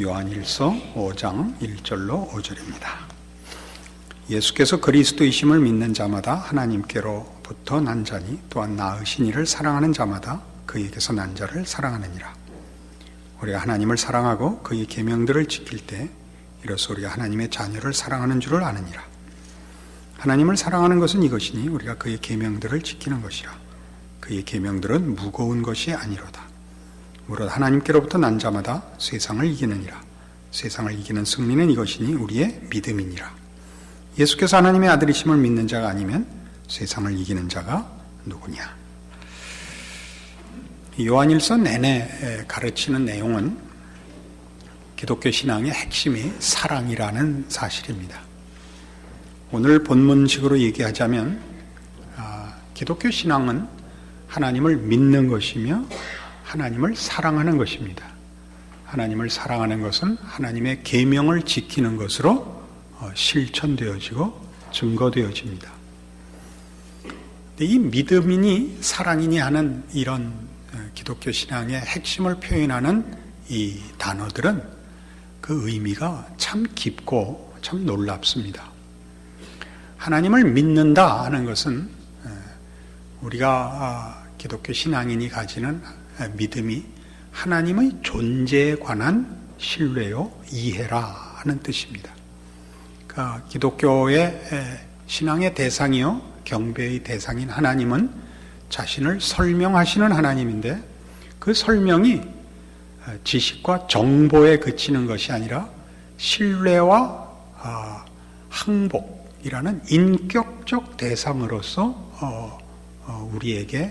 요한일서 5장 1절로 5절입니다. 예수께서 그리스도이심을 믿는 자마다 하나님께로부터 난 자니 또한 나으신 이를 사랑하는 자마다 그에게서 난 자를 사랑하느니라. 우리가 하나님을 사랑하고 그의 계명들을 지킬 때 이로써 우리가 하나님의 자녀를 사랑하는 줄을 아느니라. 하나님을 사랑하는 것은 이것이니 우리가 그의 계명들을 지키는 것이라. 그의 계명들은 무거운 것이 아니로다. 무릇 하나님께로부터 난 자마다 세상을 이기느니라. 세상을 이기는 승리는 이것이니 우리의 믿음이니라. 예수께서 하나님의 아들이심을 믿는 자가 아니면 세상을 이기는 자가 누구냐? 요한일서 내내 가르치는 내용은 기독교 신앙의 핵심이 사랑이라는 사실입니다. 오늘 본문식으로 얘기하자면 아, 기독교 신앙은 하나님을 믿는 것이며 하나님을 사랑하는 것입니다. 하나님을 사랑하는 것은 하나님의 계명을 지키는 것으로 어, 실천되어지고 증거되어집니다. 이 믿음이니 사랑이니 하는 이런 어, 기독교 신앙의 핵심을 표현하는 이 단어들은 그 의미가 참 깊고 참 놀랍습니다. 하나님을 믿는다 하는 것은 어, 우리가 아, 기독교 신앙인이 가지는 믿음이 하나님의 존재에 관한 신뢰요 이해라 하는 뜻입니다. 그러니까 기독교의 신앙의 대상이요 경배의 대상인 하나님은 자신을 설명하시는 하나님인데 그 설명이 지식과 정보에 그치는 것이 아니라 신뢰와 아, 항복이라는 인격적 대상으로서 어, 어, 우리에게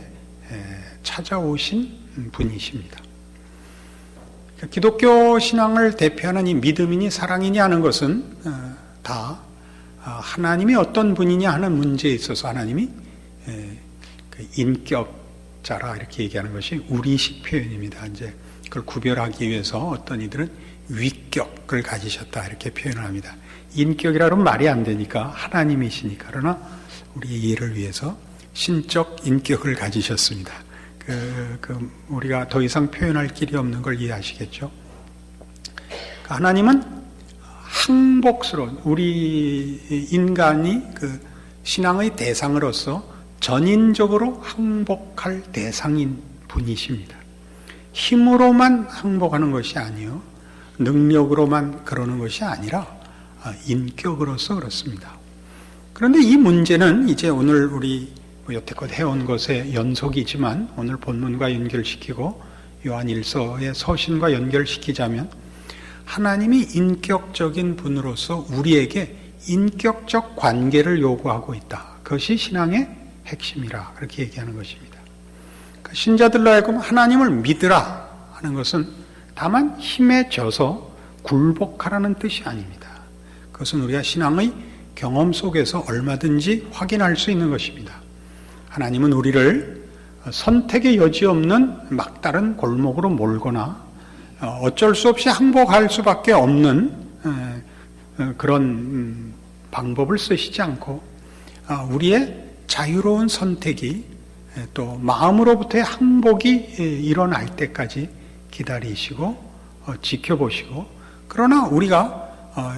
찾아오신 분이십니다. 그러니까 기독교 신앙을 대표하는 이 믿음이니 사랑이니 하는 것은 어, 다 아, 하나님이 어떤 분이냐 하는 문제에 있어서 하나님이 그 인격자라 이렇게 얘기하는 것이 우리식 표현입니다. 이제 그걸 구별하기 위해서 어떤 이들은 위격을 가지셨다 이렇게 표현을 합니다. 인격이라 면 말이 안 되니까 하나님이시니까 그러나 우리의 이해를 위해서 신적 인격을 가지셨습니다. 그, 그 우리가 더 이상 표현할 길이 없는 걸 이해하시겠죠? 그 하나님은 항복스러운 우리 인간이 그 신앙의 대상으로서 전인적으로 항복할 대상인 분이십니다. 힘으로만 항복하는 것이 아니요 능력으로만 그러는 것이 아니라 인격으로서 그렇습니다. 그런데 이 문제는 이제 오늘 우리 뭐 여태껏 해온 것의 연속이지만 오늘 본문과 연결시키고 요한 일서의 서신과 연결시키자면 하나님이 인격적인 분으로서 우리에게 인격적 관계를 요구하고 있다. 그것이 신앙의 핵심이라 그렇게 얘기하는 것입니다. 그러니까 신자들로 하여금 하나님을 믿으라 하는 것은 다만 힘에 져서 굴복하라는 뜻이 아닙니다. 그것은 우리가 신앙의 경험 속에서 얼마든지 확인할 수 있는 것입니다. 하나님은 우리를 선택의 여지 없는 막다른 골목으로 몰거나 어, 어쩔 수 없이 항복할 수밖에 없는 그런 음, 방법을 쓰시지 않고 아, 우리의 자유로운 선택이 또 마음으로부터의 항복이 일어날 때까지 기다리시고 어, 지켜보시고 그러나 우리가 어,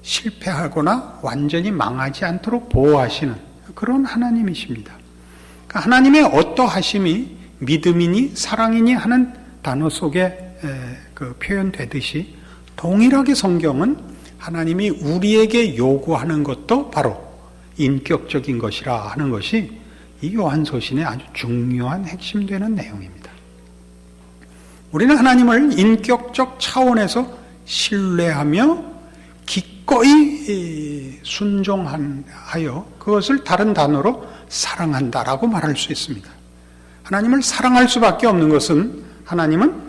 실패하거나 완전히 망하지 않도록 보호하시는 그런 하나님이십니다. 하나님의 어떠하심이 믿음이니 사랑이니 하는 단어 속에 그 표현되듯이 동일하게 성경은 하나님이 우리에게 요구하는 것도 바로 인격적인 것이라 하는 것이 이 요한소신의 아주 중요한 핵심되는 내용입니다. 우리는 하나님을 인격적 차원에서 신뢰하며 기꺼이 순종하여 그것을 다른 단어로 사랑한다라고 말할 수 있습니다. 하나님을 사랑할 수밖에 없는 것은 하나님은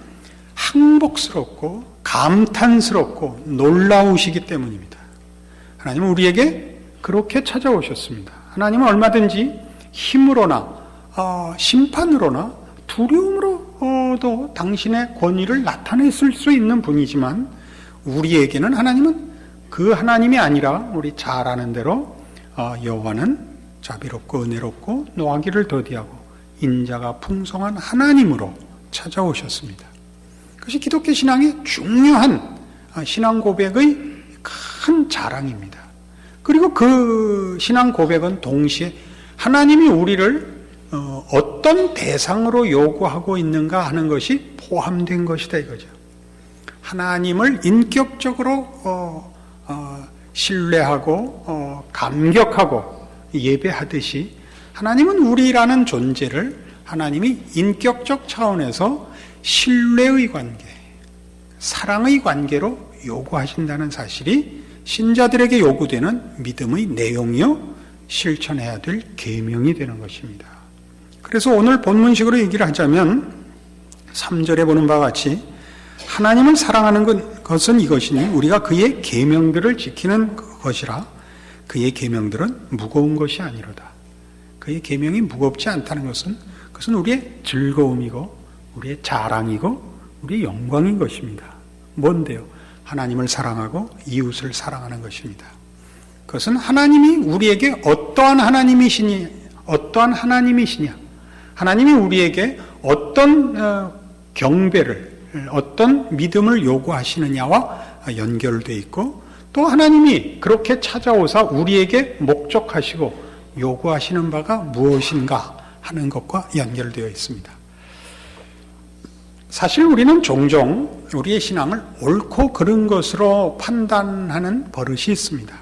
항복스럽고 감탄스럽고 놀라우시기 때문입니다. 하나님은 우리에게 그렇게 찾아오셨습니다. 하나님은 얼마든지 힘으로나 어, 심판으로나 두려움으로도 당신의 권위를 나타냈을 수 있는 분이지만 우리에게는 하나님은 그 하나님이 아니라 우리 잘 아는 대로 어, 여호와는 자비롭고 은혜롭고 노하기를 더디하고 인자가 풍성한 하나님으로 찾아오셨습니다. 그것이 기독교 신앙의 중요한 신앙 고백의 큰 자랑입니다. 그리고 그 신앙 고백은 동시에 하나님이 우리를 어, 어떤 대상으로 요구하고 있는가 하는 것이 포함된 것이다 이거죠. 하나님을 인격적으로 어, 어, 신뢰하고 어, 감격하고 예배하듯이 하나님은 우리라는 존재를 하나님이 인격적 차원에서 신뢰의 관계, 사랑의 관계로 요구하신다는 사실이 신자들에게 요구되는 믿음의 내용이요 실천해야 될 계명이 되는 것입니다. 그래서 오늘 본문식으로 얘기를 하자면 3절에 보는 바와 같이 하나님을 사랑하는 것은 이것이니 우리가 그의 계명들을 지키는 것이라 그의 계명들은 무거운 것이 아니로다. 그의 계명이 무겁지 않다는 것은 그것은 우리의 즐거움이고 우리의 자랑이고 우리의 영광인 것입니다. 뭔데요? 하나님을 사랑하고 이웃을 사랑하는 것입니다. 그것은 하나님이 우리에게 어떠한 하나님이시니 어떠한 하나님이시냐? 하나님이 우리에게 어떤 어, 경배를 어떤 믿음을 요구하시느냐와 연결되어 있고 또 하나님이 그렇게 찾아오사 우리에게 목적하시고 요구하시는 바가 무엇인가 하는 것과 연결되어 있습니다. 사실 우리는 종종 우리의 신앙을 옳고 그른 것으로 판단하는 버릇이 있습니다.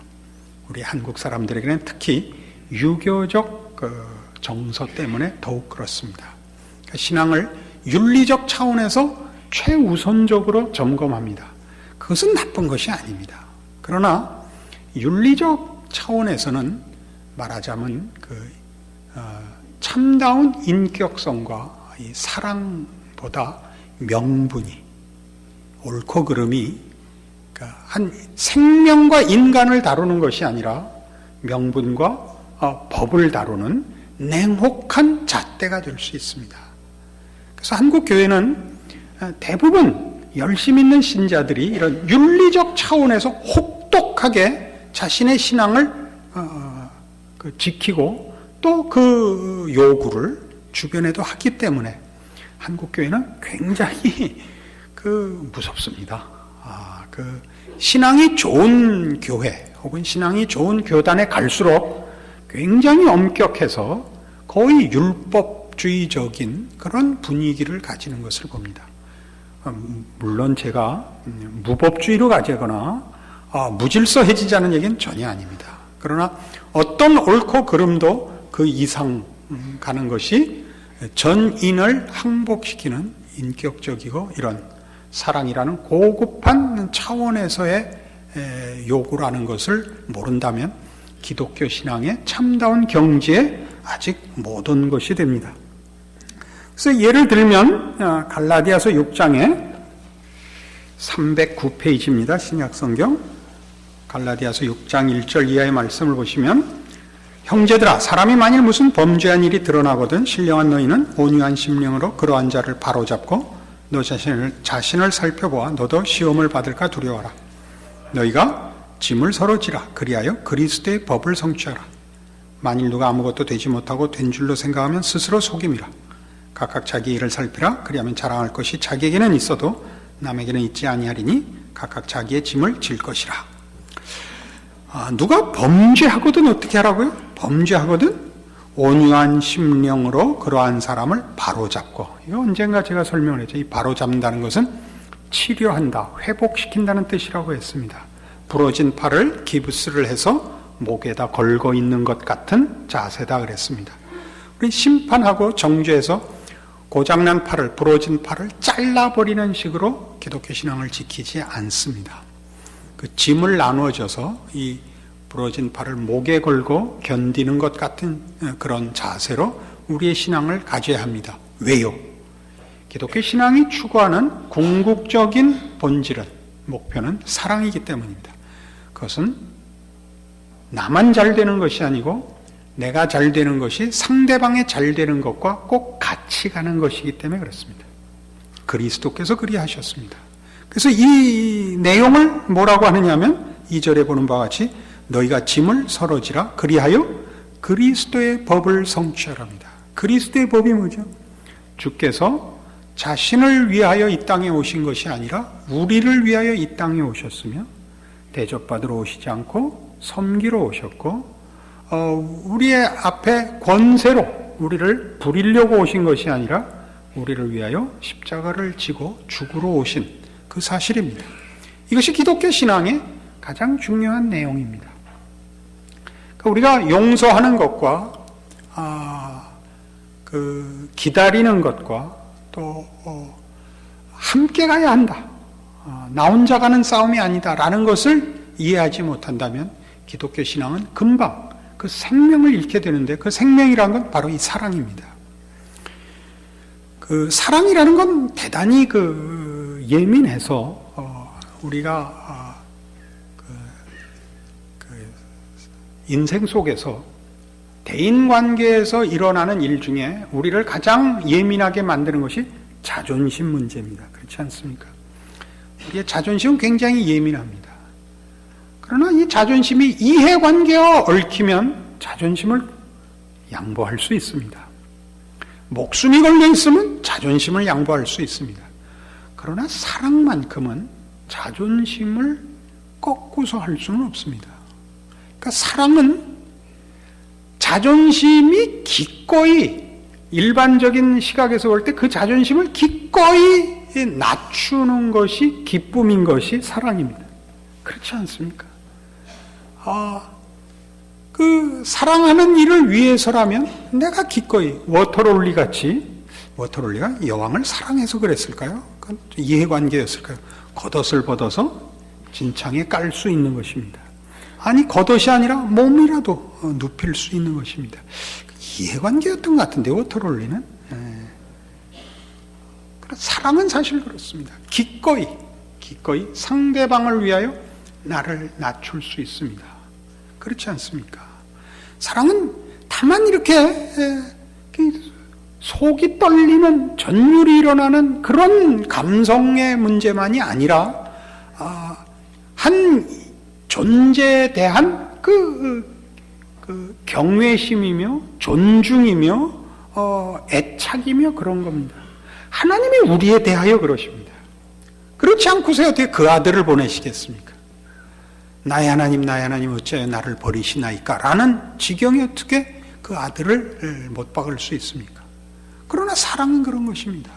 우리 한국 사람들에게는 특히 유교적 그 정서 때문에 더욱 그렇습니다. 그러니까 신앙을 윤리적 차원에서 최우선적으로 점검합니다. 그것은 나쁜 것이 아닙니다. 그러나 윤리적 차원에서는 말하자면 그 어, 참다운 인격성과 사랑보다 명분이 옳고 그름이 그러니까 한 생명과 인간을 다루는 것이 아니라 명분과 어, 법을 다루는 냉혹한 잣대가 될 수 있습니다. 그래서 한국 교회는 어, 대부분 열심 있는 신자들이 이런 윤리적 차원에서 혹독하게 자신의 신앙을 어, 그 지키고 또 그 요구를 주변에도 하기 때문에 한국 교회는 굉장히 그 무섭습니다. 아, 그 신앙이 좋은 교회 혹은 신앙이 좋은 교단에 갈수록 굉장히 엄격해서 거의 율법주의적인 그런 분위기를 가지는 것을 봅니다. 음, 물론 제가 무법주의로 가지거나 아, 무질서해지자는 얘기는 전혀 아닙니다. 그러나 어떤 옳고 그름도 그 이상 음, 가는 것이 전인을 항복시키는 인격적이고 이런 사랑이라는 고급한 차원에서의 요구라는 것을 모른다면 기독교 신앙의 참다운 경지에 아직 못 온 것이 됩니다. 그래서 예를 들면 어, 갈라디아서 6장에 309페이지입니다. 신약성경. 갈라디아서 6장 1절 이하의 말씀을 보시면 형제들아 사람이 만일 무슨 범죄한 일이 드러나거든 신령한 너희는 온유한 심령으로 그러한 자를 바로잡고 너 자신을 자신을 살펴보아 너도 시험을 받을까 두려워라. 너희가 짐을 서로 지라. 그리하여 그리스도의 법을 성취하라. 만일 누가 아무것도 되지 못하고 된 줄로 생각하면 스스로 속임이라 각각 자기 일을 살피라 그리하면 자랑할 것이 자기에게는 있어도 남에게는 있지 아니하리니 각각 자기의 짐을 질 것이라 아, 누가 범죄하거든 어떻게 하라고요? 범죄하거든 온유한 심령으로 그러한 사람을 바로잡고 이거 언젠가 제가 설명을 했죠. 이 바로잡는다는 것은 치료한다, 회복시킨다는 뜻이라고 했습니다. 부러진 팔을 기부스를 해서 목에다 걸고 있는 것 같은 자세다 그랬습니다. 우리 심판하고 정죄에서 고장난 팔을 부러진 팔을 잘라버리는 식으로 기독교 신앙을 지키지 않습니다. 그 짐을 나누어져서 이 부러진 팔을 목에 걸고 견디는 것 같은 그런 자세로 우리의 신앙을 가져야 합니다. 왜요? 기독교 신앙이 추구하는 궁극적인 본질은 목표는 사랑이기 때문입니다. 그것은 나만 잘 되는 것이 아니고 내가 잘 되는 것이 상대방의 잘 되는 것과 꼭 같이 가는 것이기 때문에 그렇습니다. 그리스도께서 그리하셨습니다. 그래서 이 내용을 뭐라고 하느냐면 2절에 보는 바와 같이 너희가 짐을 서로 지라 그리하여 그리스도의 법을 성취하랍니다. 그리스도의 법이 뭐죠? 주께서 자신을 위하여 이 땅에 오신 것이 아니라 우리를 위하여 이 땅에 오셨으며 대접받으러 오시지 않고 섬기러 오셨고 어, 우리의 앞에 권세로 우리를 부리려고 오신 것이 아니라 우리를 위하여 십자가를 지고 죽으러 오신 그 사실입니다. 이것이 기독교 신앙의 가장 중요한 내용입니다. 그러니까 우리가 용서하는 것과 아, 그 기다리는 것과 또 어, 함께 가야 한다. 어, 나 혼자 가는 싸움이 아니다라는 것을 이해하지 못한다면 기독교 신앙은 금방 그 생명을 잃게 되는데 그 생명이란 건 바로 이 사랑입니다. 그 사랑이라는 건 대단히 그 예민해서 어, 우리가 어, 그, 그 인생 속에서 대인 관계에서 일어나는 일 중에 우리를 가장 예민하게 만드는 것이 자존심 문제입니다. 그렇지 않습니까? 우리의 자존심은 굉장히 예민합니다. 그러나 이 자존심이 이해관계와 얽히면 자존심을 양보할 수 있습니다. 목숨이 걸려 있으면 자존심을 양보할 수 있습니다. 그러나 사랑만큼은 자존심을 꺾고서 할 수는 없습니다. 그러니까 사랑은 자존심이 기꺼이 일반적인 시각에서 볼 때 그 자존심을 기꺼이 낮추는 것이 기쁨인 것이 사랑입니다. 그렇지 않습니까? 아, 그 사랑하는 일을 위해서라면 내가 기꺼이 워터롤리 같이 워터롤리가 여왕을 사랑해서 그랬을까요? 그건 이해관계였을까요? 겉옷을 벗어서 진창에 깔 수 있는 것입니다. 아니 겉옷이 아니라 몸이라도 어, 눕힐 수 있는 것입니다. 이해관계였던 것 같은데 워터롤리는 예. 사랑은 사실 그렇습니다. 기꺼이 기꺼이 상대방을 위하여 나를 낮출 수 있습니다. 그렇지 않습니까? 사랑은 다만 이렇게 속이 떨리는 전율이 일어나는 그런 감성의 문제만이 아니라 아, 한 존재에 대한 그, 그 경외심이며 존중이며 어, 애착이며 그런 겁니다. 하나님이 우리에 대하여 그러십니다. 그렇지 않고서 어떻게 그 아들을 보내시겠습니까? 나의 하나님, 나의 하나님 어찌하여 나를 버리시나이까? 라는 지경에 어떻게 그 아들을 못 박을 수 있습니까? 그러나 사랑은 그런 것입니다.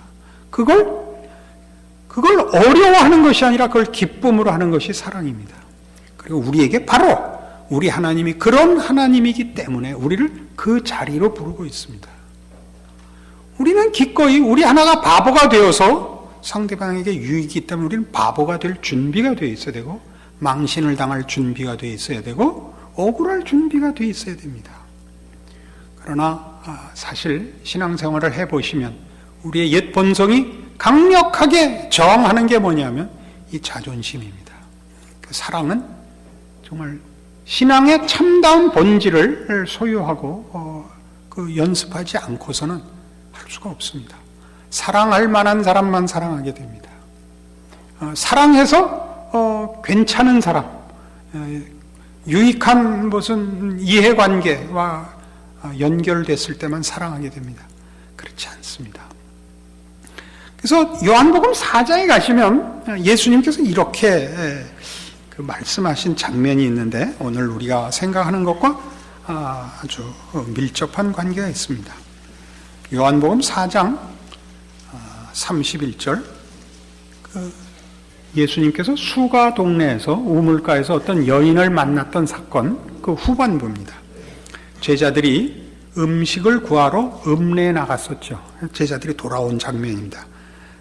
그걸, 그걸 어려워하는 것이 아니라 그걸 기쁨으로 하는 것이 사랑입니다. 그리고 우리에게 바로 우리 하나님이 그런 하나님이기 때문에 우리를 그 자리로 부르고 있습니다. 우리는 기꺼이 우리 하나가 바보가 되어서 상대방에게 유익이 있다면 우리는 바보가 될 준비가 되어 있어야 되고 망신을 당할 준비가 되어 있어야 되고 억울할 준비가 되어 있어야 됩니다. 그러나 아, 사실 신앙생활을 해보시면 우리의 옛 본성이 강력하게 저항하는 게 뭐냐면 이 자존심입니다. 그 사랑은 정말 신앙의 참다운 본질을 소유하고 어, 그 연습하지 않고서는 할 수가 없습니다. 사랑할 만한 사람만 사랑하게 됩니다. 어, 사랑해서 어, 괜찮은 사람, 어, 유익한 무슨 이해관계와 어, 연결됐을 때만 사랑하게 됩니다. 그렇지 않습니다. 그래서 요한복음 4장에 가시면 예수님께서 이렇게 그 말씀하신 장면이 있는데 오늘 우리가 생각하는 것과 아, 아주 밀접한 관계가 있습니다. 요한복음 4장 31절 그 예수님께서 수가 동네에서 우물가에서 어떤 여인을 만났던 사건 그 후반부입니다. 제자들이 음식을 구하러 읍내에 나갔었죠. 제자들이 돌아온 장면입니다.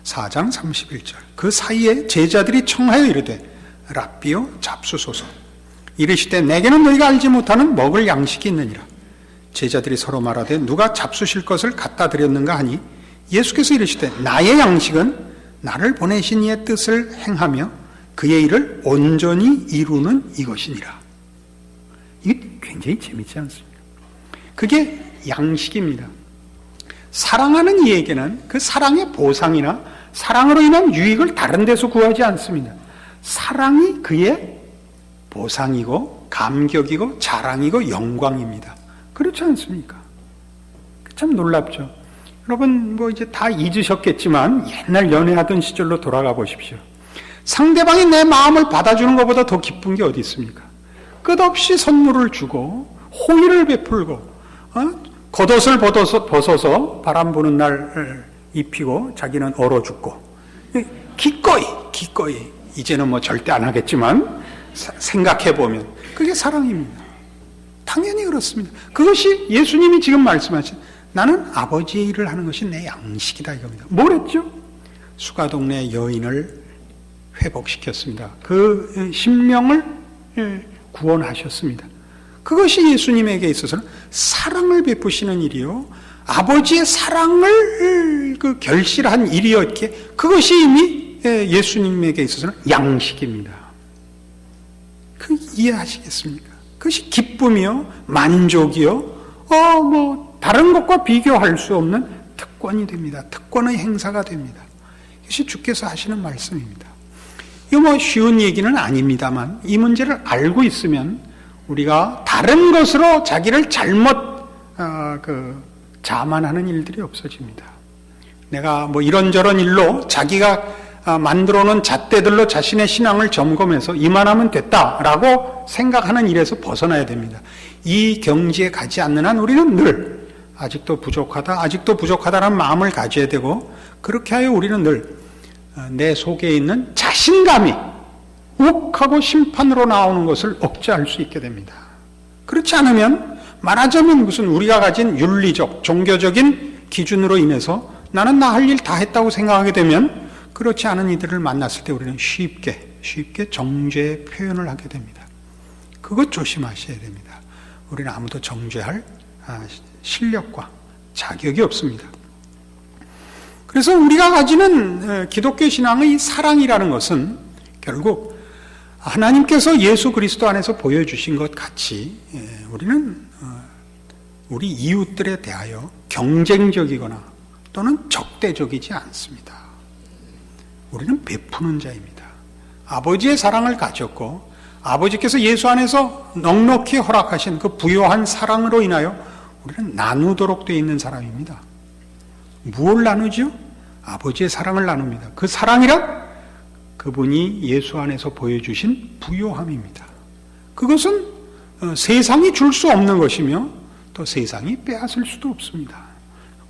4장 31절. 그 사이에 제자들이 청하여 이르되 랍비요 잡수소서. 이르시되 내게는 너희가 알지 못하는 먹을 양식이 있느니라. 제자들이 서로 말하되 누가 잡수실 것을 갖다 드렸는가 하니 예수께서 이르시되 나의 양식은 나를 보내신 이의 뜻을 행하며 그의 일을 온전히 이루는 이것이니라. 이게 굉장히 재밌지 않습니까? 그게 양식입니다. 사랑하는 이에게는 그 사랑의 보상이나 사랑으로 인한 유익을 다른 데서 구하지 않습니다. 사랑이 그의 보상이고 감격이고 자랑이고 영광입니다. 그렇지 않습니까? 참 놀랍죠. 여러분 뭐 이제 다 잊으셨겠지만 옛날 연애하던 시절로 돌아가 보십시오. 상대방이 내 마음을 받아주는 것보다 더 기쁜 게 어디 있습니까? 끝없이 선물을 주고 호의를 베풀고 어? 겉옷을 벗어서, 벗어서 바람 부는 날 입히고 자기는 얼어 죽고 기꺼이 기꺼이 이제는 뭐 절대 안 하겠지만 생각해 보면 그게 사랑입니다. 당연히 그렇습니다. 그것이 예수님이 지금 말씀하신 나는 아버지의 일을 하는 것이 내 양식이다 이겁니다. 뭘 했죠? 수가동네 여인을 회복시켰습니다. 그 심령을 구원하셨습니다. 그것이 예수님에게 있어서는 사랑을 베푸시는 일이요. 아버지의 사랑을 그 결실한 일이었기에 그것이 이미 예수님에게 있어서는 양식입니다. 그 이해하시겠습니까? 그것이 기쁨이요, 만족이요, 어, 뭐, 다른 것과 비교할 수 없는 특권이 됩니다. 특권의 행사가 됩니다. 이것이 주께서 하시는 말씀입니다. 이거 뭐 쉬운 얘기는 아닙니다만, 이 문제를 알고 있으면 우리가 다른 것으로 자기를 잘못, 어, 그, 자만하는 일들이 없어집니다. 내가 뭐 이런저런 일로 자기가 아, 만들어 놓은 잣대들로 자신의 신앙을 점검해서 이만하면 됐다라고 생각하는 일에서 벗어나야 됩니다. 이 경지에 가지 않는 한 우리는 늘 아직도 부족하다, 아직도 부족하다라는 마음을 가져야 되고 그렇게 하여 우리는 늘내 어, 속에 있는 자신감이 욱하고 심판으로 나오는 것을 억제할 수 있게 됩니다. 그렇지 않으면 말하자면 무슨 우리가 가진 윤리적, 종교적인 기준으로 인해서 나는 나 할 일 다 했다고 생각하게 되면 그렇지 않은 이들을 만났을 때 우리는 쉽게, 쉽게 정죄의 표현을 하게 됩니다. 그것 조심하셔야 됩니다. 우리는 아무도 정죄할 아, 실력과 자격이 없습니다. 그래서 우리가 가지는 기독교 신앙의 사랑이라는 것은 결국 하나님께서 예수 그리스도 안에서 보여주신 것 같이 우리는 어, 우리 이웃들에 대하여 경쟁적이거나 또는 적대적이지 않습니다. 우리는 베푸는 자입니다. 아버지의 사랑을 가졌고 아버지께서 예수 안에서 넉넉히 허락하신 그 부요한 사랑으로 인하여 우리는 나누도록 되어 있는 사람입니다. 무엇을 나누죠? 아버지의 사랑을 나눕니다. 그 사랑이란 그분이 예수 안에서 보여주신 부요함입니다. 그것은 어, 세상이 줄 수 없는 것이며 또 세상이 빼앗을 수도 없습니다.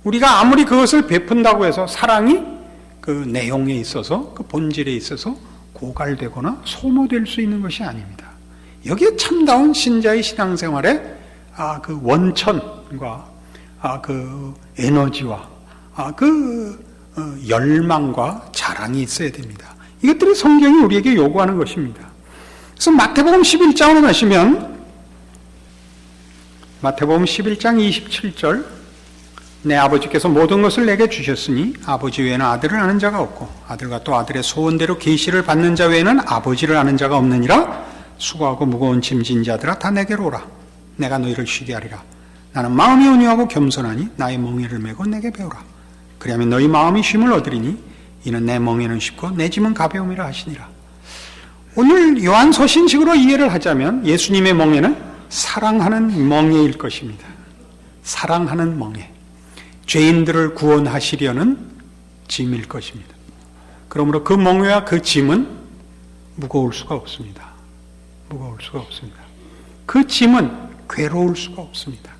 우리가 아무리 그것을 베푼다고 해서 사랑이 그 내용에 있어서 그 본질에 있어서 고갈되거나 소모될 수 있는 것이 아닙니다. 여기에 참다운 신자의 신앙생활에 아, 그 원천과 아, 그 에너지와 아, 그 어, 열망과 자랑이 있어야 됩니다. 이것들이 성경이 우리에게 요구하는 것입니다. 그래서 마태복음 11장으로 가시면 마태복음 11장 27절 내 아버지께서 모든 것을 내게 주셨으니 아버지 외에는 아들을 아는 자가 없고 아들과 또 아들의 소원대로 계시를 받는 자 외에는 아버지를 아는 자가 없느니라 수고하고 무거운 짐진 자들아 다 내게로 오라 내가 너희를 쉬게 하리라 나는 마음이 온유하고 겸손하니 나의 멍에를 메고 내게 배우라 그리하면 너희 마음이 쉼을 얻으리니 이는 내 멍에는 쉽고 내 짐은 가벼움이라 하시니라 오늘 요한 서신식으로 이해를 하자면 예수님의 멍에는 사랑하는 멍에일 것입니다 사랑하는 멍에 죄인들을 구원하시려는 짐일 것입니다. 그러므로 그 멍에와 그 짐은 무거울 수가 없습니다. 무거울 수가 없습니다. 그 짐은 괴로울 수가 없습니다.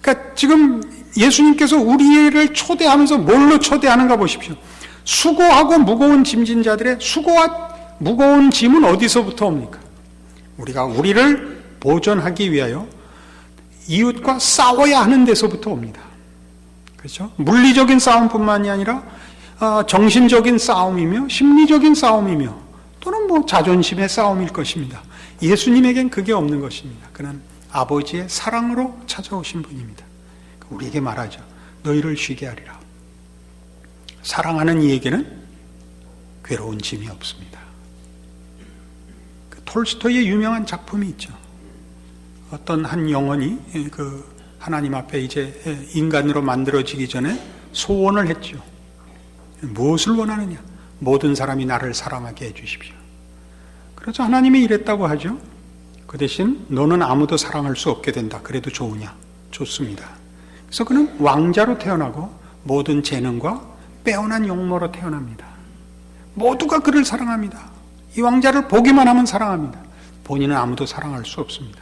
그러니까 지금 예수님께서 우리를 초대하면서 뭘로 초대하는가 보십시오. 수고하고 무거운 짐진 자들의 수고와 무거운 짐은 어디서부터 옵니까? 우리가 우리를 보존하기 위하여 이웃과 싸워야 하는 데서부터 옵니다. 그렇죠? 물리적인 싸움뿐만이 아니라 어, 정신적인 싸움이며 심리적인 싸움이며 또는 뭐 자존심의 싸움일 것입니다. 예수님에겐 그게 없는 것입니다. 그는 아버지의 사랑으로 찾아오신 분입니다. 우리에게 말하죠. 너희를 쉬게 하리라. 사랑하는 이에게는 괴로운 짐이 없습니다. 그 톨스토이의 유명한 작품이 있죠. 어떤 한 영혼이 그 하나님 앞에 이제 인간으로 만들어지기 전에 소원을 했죠. 무엇을 원하느냐? 모든 사람이 나를 사랑하게 해주십시오. 그래서 하나님이 이랬다고 하죠. 그 대신 너는 아무도 사랑할 수 없게 된다. 그래도 좋으냐? 좋습니다. 그래서 그는 왕자로 태어나고 모든 재능과 빼어난 용모로 태어납니다. 모두가 그를 사랑합니다. 이 왕자를 보기만 하면 사랑합니다. 본인은 아무도 사랑할 수 없습니다.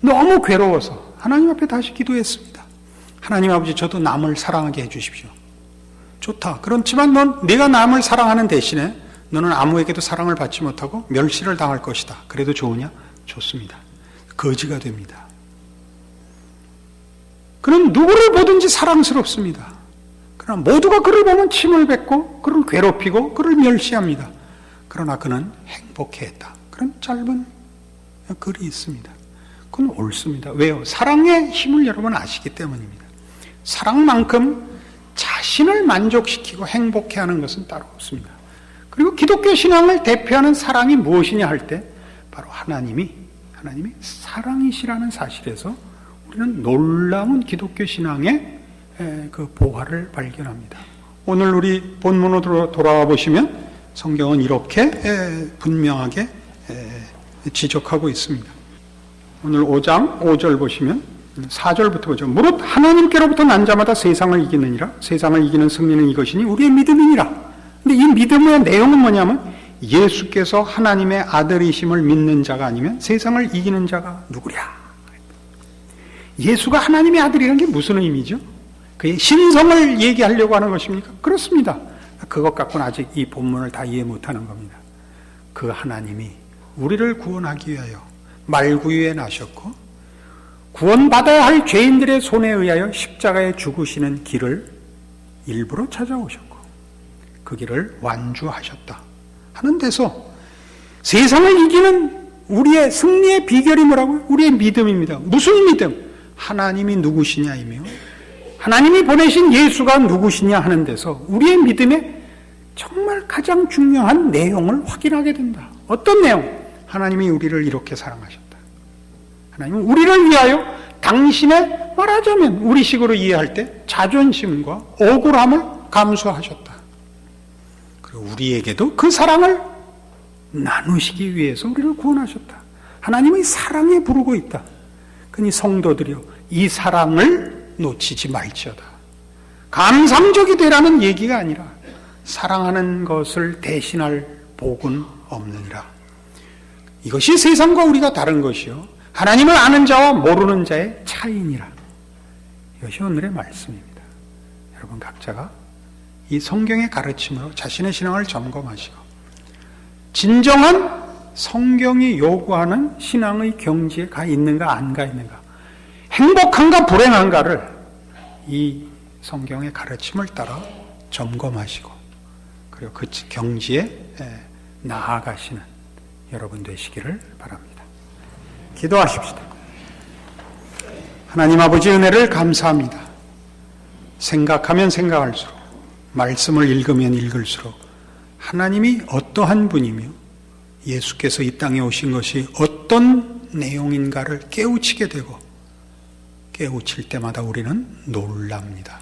너무 괴로워서 하나님 앞에 다시 기도했습니다. 하나님 아버지 저도 남을 사랑하게 해주십시오. 좋다. 그렇지만 넌 내가 남을 사랑하는 대신에 너는 아무에게도 사랑을 받지 못하고 멸시를 당할 것이다. 그래도 좋으냐? 좋습니다. 거지가 됩니다. 그는 누구를 보든지 사랑스럽습니다. 그러나 모두가 그를 보면 침을 뱉고 그를 괴롭히고 그를 멸시합니다. 그러나 그는 행복해했다. 그런 짧은 글이 있습니다. 그건 옳습니다. 왜요? 사랑의 힘을 여러분 아시기 때문입니다. 사랑만큼 자신을 만족시키고 행복해하는 것은 따로 없습니다. 그리고 기독교 신앙을 대표하는 사랑이 무엇이냐 할 때 바로 하나님이 하나님이 사랑이시라는 사실에서 우리는 놀라운 기독교 신앙의 에, 그 보화를 발견합니다. 오늘 우리 본문으로 돌아와 보시면 성경은 이렇게 에, 분명하게 에, 지적하고 있습니다. 오늘 5장 5절 보시면 4절부터 보죠. 무릇 하나님께로부터 난 자마다 세상을 이기느니라. 세상을 이기는 승리는 이것이니 우리의 믿음이니라. 근데 이 믿음의 내용은 뭐냐면 예수께서 하나님의 아들이심을 믿는 자가 아니면 세상을 이기는 자가 누구랴. 예수가 하나님의 아들이라는 게 무슨 의미죠? 그의 신성을 얘기하려고 하는 것입니까? 그렇습니다. 그것 갖고는 아직 이 본문을 다 이해 못하는 겁니다. 그 하나님이 우리를 구원하기 위하여 말구유에 나셨고 구원받아야 할 죄인들의 손에 의하여 십자가에 죽으시는 길을 일부러 찾아오셨고 그 길을 완주하셨다 하는 데서 세상을 이기는 우리의 승리의 비결이 뭐라고요? 우리의 믿음입니다. 무슨 믿음? 하나님이 누구시냐이며 하나님이 보내신 예수가 누구시냐 하는 데서 우리의 믿음의 정말 가장 중요한 내용을 확인하게 된다. 어떤 내용? 하나님이 우리를 이렇게 사랑하셨다. 하나님은 우리를 위하여 당신의 말하자면 우리식으로 이해할 때 자존심과 억울함을 감수하셨다. 우리에게도 그 사랑을 나누시기 위해서 우리를 구원하셨다. 하나님의 사랑에 부르고 있다. 그니 성도들이여 이 사랑을 놓치지 말지어다. 감상적이 되라는 얘기가 아니라 사랑하는 것을 대신할 복은 없느니라. 이것이 세상과 우리가 다른 것이요. 하나님을 아는 자와 모르는 자의 차이니라. 이것이 오늘의 말씀입니다. 여러분 각자가 이 성경의 가르침으로 자신의 신앙을 점검하시고 진정한 성경이 요구하는 신앙의 경지에 가 있는가 안 가 있는가 행복한가 불행한가를 이 성경의 가르침을 따라 점검하시고 그리고 그 경지에 나아가시는 여러분 되시기를 바랍니다. 기도하십시다. 하나님 아버지 은혜를 감사합니다. 생각하면 생각할수록 말씀을 읽으면 읽을수록 하나님이 어떠한 분이며 예수께서 이 땅에 오신 것이 어떤 내용인가를 깨우치게 되고 깨우칠 때마다 우리는 놀랍니다.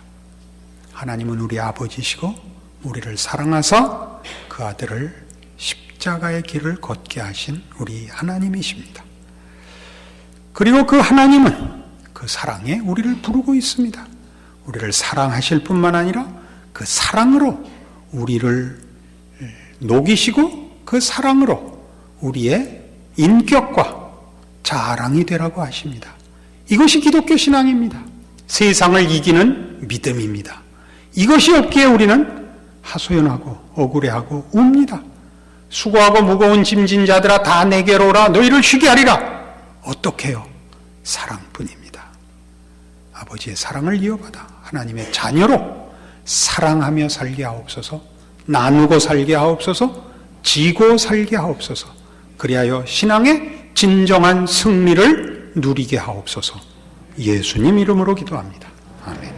하나님은 우리 아버지시고 우리를 사랑하사 그 아들을 십자가의 길을 걷게 하신 우리 하나님이십니다. 그리고 그 하나님은 그 사랑에 우리를 부르고 있습니다. 우리를 사랑하실 뿐만 아니라 그 사랑으로 우리를 녹이시고 그 사랑으로 우리의 인격과 자랑이 되라고 하십니다. 이것이 기독교 신앙입니다. 세상을 이기는 믿음입니다. 이것이 없기에 우리는 하소연하고 억울해하고 웁니다. 수고하고 무거운 짐진 자들아 다 내게로 오라 너희를 쉬게 하리라. 어떻게요? 사랑뿐입니다. 아버지의 사랑을 이어받아 하나님의 자녀로 사랑하며 살게 하옵소서. 나누고 살게 하옵소서. 지고 살게 하옵소서. 그리하여 신앙의 진정한 승리를 누리게 하옵소서. 예수님 이름으로 기도합니다. 아멘.